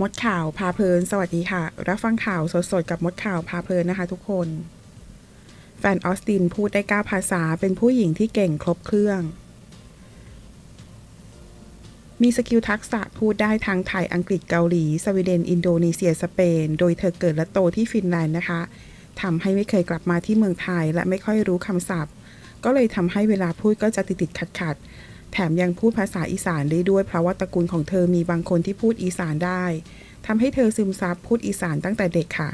มดข่าวพาเพลิน สวัสดีค่ะ รับฟังข่าวสดๆ กับมดข่าวพาเพลินนะคะทุกคน แฟนออสตินพูดได้ก้าภาษาเป็นผู้หญิงที่เก่งครบเครื่อง มีสกิลทักษะพูดได้ทั้งไทยอังกฤษเกาหลี สวีเดน อินโดนีเซีย สเปน โดยเธอเกิดและโตที่ฟินแลนด์นะคะทำให้ไม่เคยกลับมาที่เมืองไทย และไม่ค่อยรู้คำศัพท์ ก็เลยทำให้เวลาพูดก็จะติดๆขัดๆ แถมยังพูดภาษาอีสานได้ด้วย เพราะว่าตระกูลของเธอมีบางคนที่พูดอีสานได้ทำให้เธอซึมซับพูดอีสานตั้งแต่เด็กค่ะ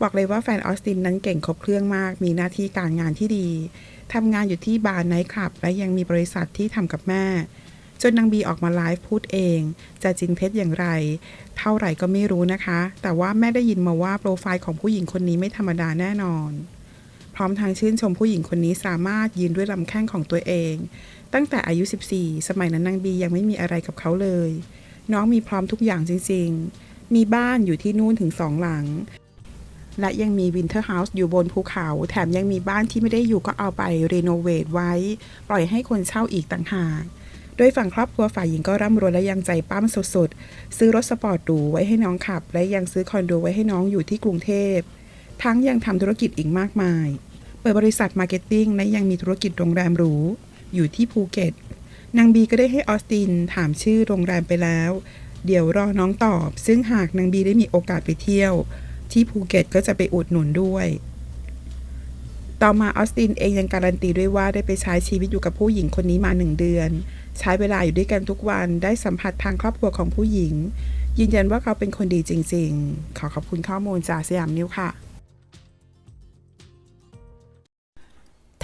บอกเลยว่าแฟนออสตินนั้นเก่งครบเครื่องมาก มีหน้าที่การงานที่ดีทำงานอยู่ที่บาร์ไนท์คลับ และยังมีบริษัทที่ทำกับแม่ จนนางบีออกมาไลฟ์พูดเอง จะจริงเท็จอย่างไร เท่าไหร่ก็ไม่รู้นะคะ แต่ว่าแม่ได้ยินมาว่าโปรไฟล์ของผู้หญิงคนนี้ไม่ธรรมดาแน่นอน พร้อมทางชื่นชมผู้หญิงคนนี้สามารถยืนด้วยลำแข้งของตัวเอง ตั้งแต่อายุ 14 สมัยนั้นนางบียังไม่มีอะไรกับเขาเลย น้องมีพร้อมทุกอย่างจริง ๆ มีบ้านอยู่ที่นู่นถึงสองหลัง และยังมีวินเทอร์เฮาส์อยู่บนภูเขา แถมยังมีบ้านที่ไม่ได้อยู่ก็เอาไปรีโนเวทไว้ ปล่อยให้คนเช่าอีกต่างหากโดยฝั่งครอบครัวฝ่ายหญิงก็ร่ำรวยและยังใจปั้มสุดๆ ซื้อรถสปอร์ตหรูไว้ให้น้องขับ และยังซื้อคอนโดไว้ให้น้องอยู่ที่กรุงเทพ ทั้งยังทำธุรกิจอีกมากมาย ปิดบริษัทมาร์เก็ตติ้งและยังมีธุรกิจโรงแรมหรู อยู่ที่ภูเก็ต นางบีก็ได้ให้ออสตินถามชื่อโรงแรมไปแล้ว เดี๋ยวรอน้องตอบ ซึ่งหากนางบีได้มีโอกาสไปเที่ยว ที่ภูเก็ตก็จะไปอุดหนุนด้วย ต่อมาออสตินเองยังการันตีด้วยว่าได้ไปใช้ชีวิตอยู่กับผู้หญิงคนนี้มาหนึ่งเดือน ใช้เวลาอยู่ด้วยกันทุกวันได้สัมผัสทางครอบครัวของผู้หญิง ยืนยันว่าเขาเป็นคนดีจริง ๆ ขอขอบคุณข้อมูลจากสยามนิวค่ะ